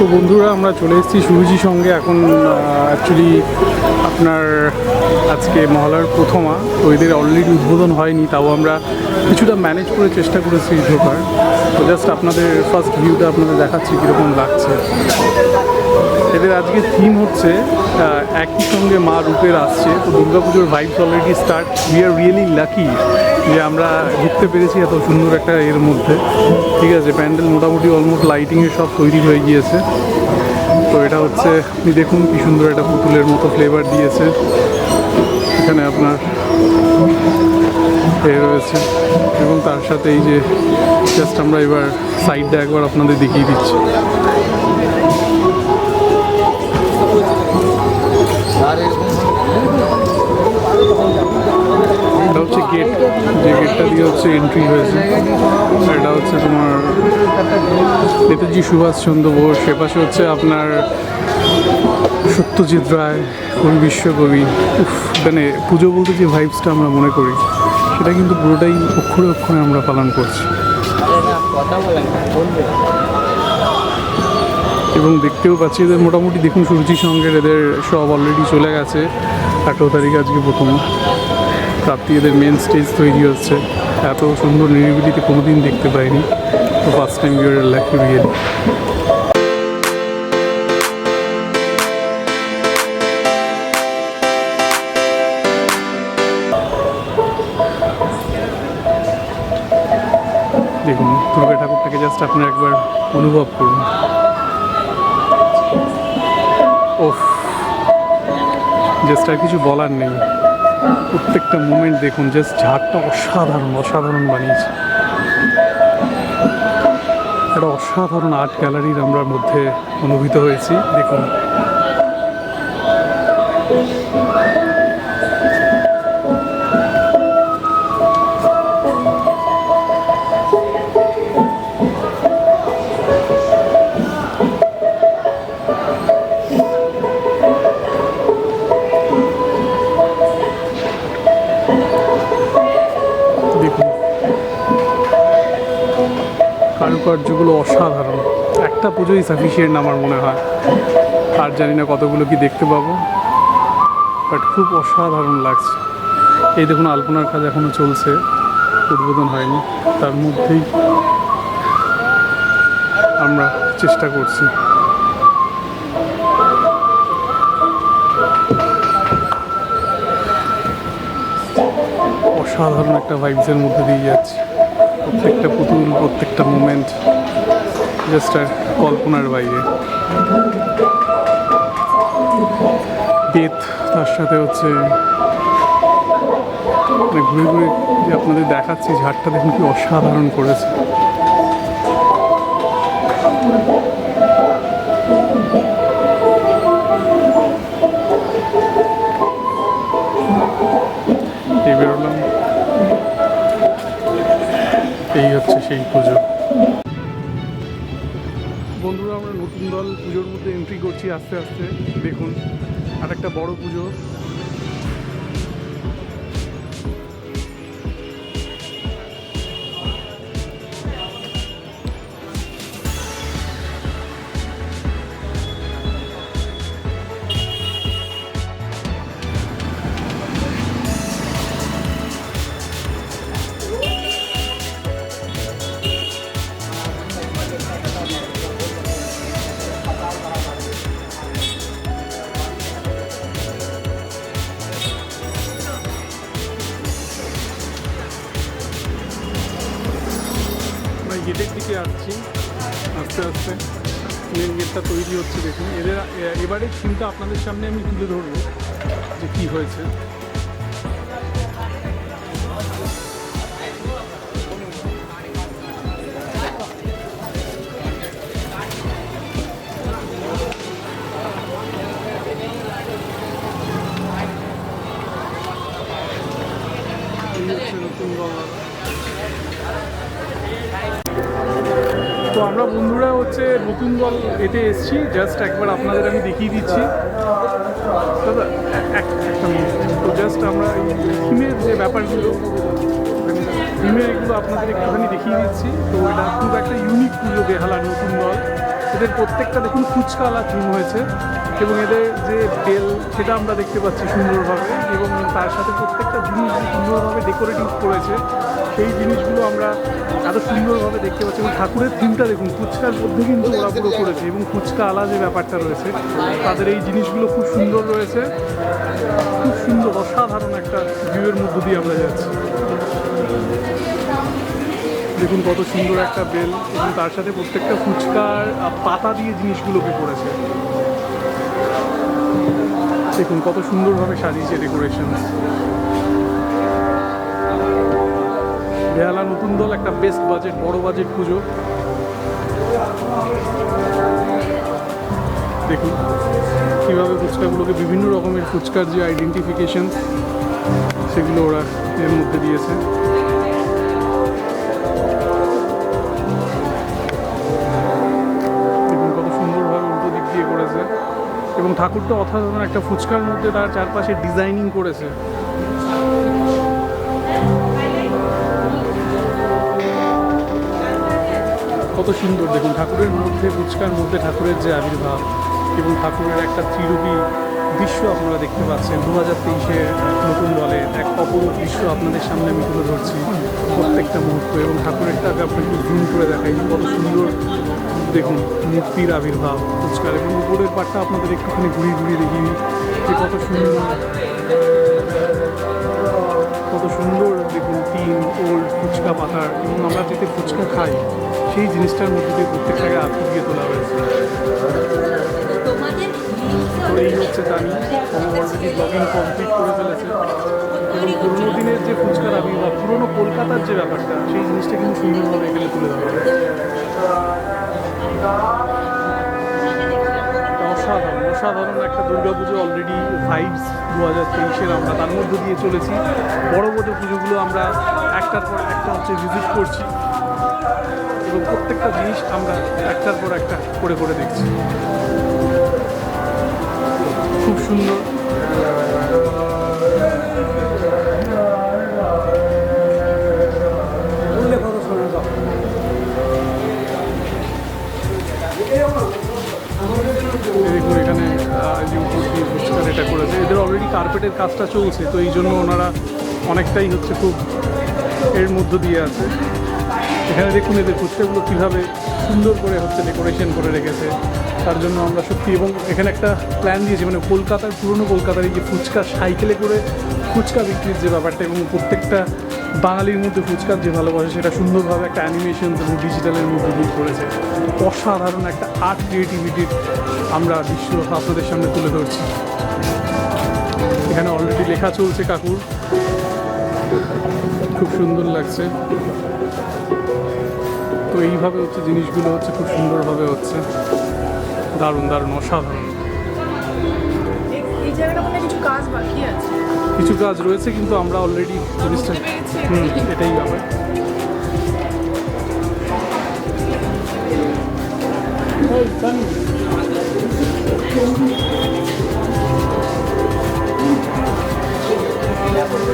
তো বন্ধুরা, আমরা চলে এসেছি সুরুচির সঙ্গে। এখন অ্যাকচুয়ালি আপনার আজকে মহলার প্রথমা। তো এদের অলরেডি উদ্বোধন হয়নি, তাও আমরা কিছুটা ম্যানেজ করে চেষ্টা করেছি ঢোকার। তো জাস্ট আপনাদের ফার্স্ট ভিউটা আপনাদের দেখাচ্ছি কীরকম লাগছে। এদের আজকে থিম হচ্ছে একই সঙ্গে মা রূপের আসছে। তো দুর্গাপুজোর vibes already start we are really lucky যে আমরা ঢুকতে পেরেছি এত সুন্দর একটা এর মধ্যে। ঠিক আছে, প্যান্ডেল মোটামুটি অলমোস্ট লাইটিংয়ের সব তৈরি হয়ে গিয়েছে। তো এটা হচ্ছে আপনি দেখুন কি সুন্দর একটা পুতুলের মতো ফ্লেভার দিয়েছে। এখানে আপনার এ রয়েছে। এবং তার সাথে এই যে জাস্ট আমরা এবার সাইডটা একবার আপনাদের দেখিয়ে দিচ্ছি। এটা দিয়ে হচ্ছে এন্ট্রি হয়েছে। এটা হচ্ছে তোমার নেতাজি সুভাষচন্দ্র বোস সে পাশে হচ্ছে আপনার সত্যজিৎ রায় কবি বিশ্বকবি। মানে পুজো বলতে যে ভাইবসটা আমরা মনে করি, সেটা কিন্তু পুরোটাই অক্ষরে অক্ষরে আমরা পালন করছি। এবং দেখতেও পাচ্ছি এদের মোটামুটি দেখুন সুরুচির সঙ্গে এদের সব অলরেডি চলে গেছে, আঠেরো তারিখ আজকে প্রথম। রাত্রি মেন স্টেজ তৈরি হচ্ছে। এত সুন্দর নিরিবিলিতে কোনোদিন দেখতে পাইনি। তো first time your lucky really দেখুন, দুর্গা ঠাকুরটাকে জাস্ট আপনারা একবার অনুভব করুন। ওফ জাস্ট আর কিছু বলার নেই। প্রত্যেকটা মুমেন্ট দেখুন জাস্ট ঝাড়টা অসাধারণ অসাধারণ বানিয়েছে। একটা অসাধারণ আর্ট গ্যালারির আমরা মধ্যে অনুভূত হয়েছি, দেখুন। কারুকার্যগুলো অসাধারণ। একটা পুজোই সাফিসিয়েন্ট আমার মনে হয়। আর জানি না কতগুলো কি দেখতে পাবো। বাট খুব অসাধারণ লাগছে। এই দেখুন, আলপনার কাজ এখনও চলছে। উদ্বোধন হয়নি। তার মধ্যেই আমরা চেষ্টা করছি। অসাধারণ একটা ভাইবসের মধ্যে দিয়ে যাচ্ছি। প্রত্যেকটা পুতুল, প্রত্যেকটা মুমেন্ট জাস্ট আর কল্পনার বাইরে। বেত তার সাথে হচ্ছে মানে ঘুরে ঘুরে যে আপনাদের দেখাচ্ছি, ঝাড়টা দেখুন কি অসাধারণ করেছে। হচ্ছে সেই পুজো। বন্ধুরা, আমরা নতুন দল পুজোর মধ্যে এন্ট্রি করছি আস্তে আস্তে। দেখুন আর একটা বড় পুজো। আস্তে আস্তে মেন গেটটা তৈরি হচ্ছে দেখুন। এদের এবারে থিমটা আপনাদের সামনে আমি তুলে ধরবো যে কী হয়েছে। নতুন তো আমরা বন্ধুরা হচ্ছে নতুন দল এতে এসছি। জাস্ট একবার আপনাদের আমি দেখিয়ে দিচ্ছি। দাদা তো জাস্ট আমরা থিমের যে ব্যাপারগুলো থিমের এগুলো আপনাদের একটুখানি দেখিয়ে দিচ্ছি। তো এটা খুব একটা ইউনিক পুজো বেহালার নতুন দল। এদের প্রত্যেকটা দেখুন ফুচকালা থিম হয়েছে। এবং এদের যে বেল সেটা আমরা দেখতে পাচ্ছি সুন্দরভাবে। এবং তার সাথে প্রত্যেকটা জিনিস সুন্দরভাবে ডেকোরেটিভ করেছে সেই জিনিসগুলো আমরা এত সুন্দরভাবে দেখতে পাচ্ছি। এবং ঠাকুরের থিমটা দেখুন, ফুচকার মধ্যে কিন্তু ওরা পুরো করেছে এবং ফুচকা আলা যে ব্যাপারটা রয়েছে, তাদের এই জিনিসগুলো খুব সুন্দর রয়েছে। খুব সুন্দর, অসাধারণ একটা ভিউয়ের মধ্য দিয়ে আমরা যাচ্ছি। দেখুন কত সুন্দর একটা বেল, এবং তার সাথে প্রত্যেকটা ফুচকার পাতা দিয়ে জিনিসগুলোকে করেছে। দেখুন কত সুন্দরভাবে সাজিয়েছে ডেকোরেশন বেহালা নতুন দল, একটা বেস্ট বাজেট বড় বাজেট পুজো। দেখুন কীভাবে ফুচকাগুলোকে বিভিন্ন রকমের ফুচকার যে আইডেন্টিফিকেশন সেগুলো ওরা এর মধ্যে দিয়েছে। সুন্দরভাবে দিয়ে করেছে। এবং ঠাকুরটা অসাধারণ, একটা ফুচকার মধ্যে তার চারপাশে ডিজাইনিং করেছে। কত সুন্দর। দেখুন, ঠাকুরের মধ্যে, ফুচকার মধ্যে ঠাকুরের যে আবির্ভাব এবং ঠাকুরের একটা ত্রিরূপী দৃশ্য আপনারা দেখতে পাচ্ছেন। দু হাজার তেইশে নতুন দলের এক অপরূপ দৃশ্য আপনাদের সামনে আমি তুলে ধরছি প্রত্যেকটা মুহূর্ত এবং ঠাকুরেরটাকে আপনাকে জুম করে দেখাই কত সুন্দর, দেখুন, মূর্তির আবির্ভাব, ফুচকার এবং উপরের পাটটা আপনাদের একটুখানি ঘুরিয়ে ঘুরিয়ে দেখি যে কত সুন্দর। দেখুন টিন ওল্ড ফুচকা পাতার এবং আমরা যেতে ফুচকা খাই সেই জিনিসটার মধ্যে দিয়ে প্রত্যেকটাকে আত্মীয় তোলা হয়েছে। তো এই হচ্ছে দামি অলরেডি ব্লগিং কমপ্লিট করে ফেলেছে। এবং পুরোনো দিনের যে ফুচকার আবির্ভাব পুরোনো কলকাতার যে ব্যাপারটা সেই জিনিসটা কিন্তু দু হাজার তেইশের আমরা তার মধ্যে দিয়ে চলেছি। বড় বড় পুজোগুলো আমরা একটার পর একটা হচ্ছে ভিজিট করছি। এবং প্রত্যেকটা জিনিস আমরা একটার পর একটা করে করে দেখছি। খুব সুন্দর। দেখুন এখানে আহ, এটা করেছে। এদের অলরেডি কার্পেটের কাজটা চলছে, তো এই জন্য ওনারা অনেকটাই হচ্ছে খুব এর মধ্য দিয়ে আছে। এখানে দেখুন এদের ফুচকাগুলো কীভাবে সুন্দর করে হচ্ছে ডেকোরেশন করে রেখেছে। তার জন্য আমরা সত্যি এবং এখানে একটা প্ল্যান দিয়েছি মানে কলকাতার, পুরনো কলকাতার এই যে ফুচকা সাইকেলে করে ফুচকা বিক্রির যে ব্যাপারটা এবং প্রত্যেকটা বাঙালির মধ্যে ফুচকার যে ভালোবাসা, সেটা সুন্দরভাবে একটা অ্যানিমেশন এবং ডিজিটালের মধ্যে দিয়ে করেছে। অসাধারণ একটা আর্ট ক্রিয়েটিভিটির আমরা বিশ্ব আপনাদের সামনে তুলে ধরছি। অলরেডি লেখা চলছে কাকুর। খুব সুন্দর লাগছে। তো এইভাবে হচ্ছে জিনিসগুলো হচ্ছে খুব সুন্দরভাবে হচ্ছে। দারুণ দারুণ অসাধারণ। কিছু কাজ বাকি আছে। কিছু কাজ রয়েছে কিন্তু আমরা অলরেডি জিনিসটা হুম এটাই ব্যাপার। এই, জানি। Gracias.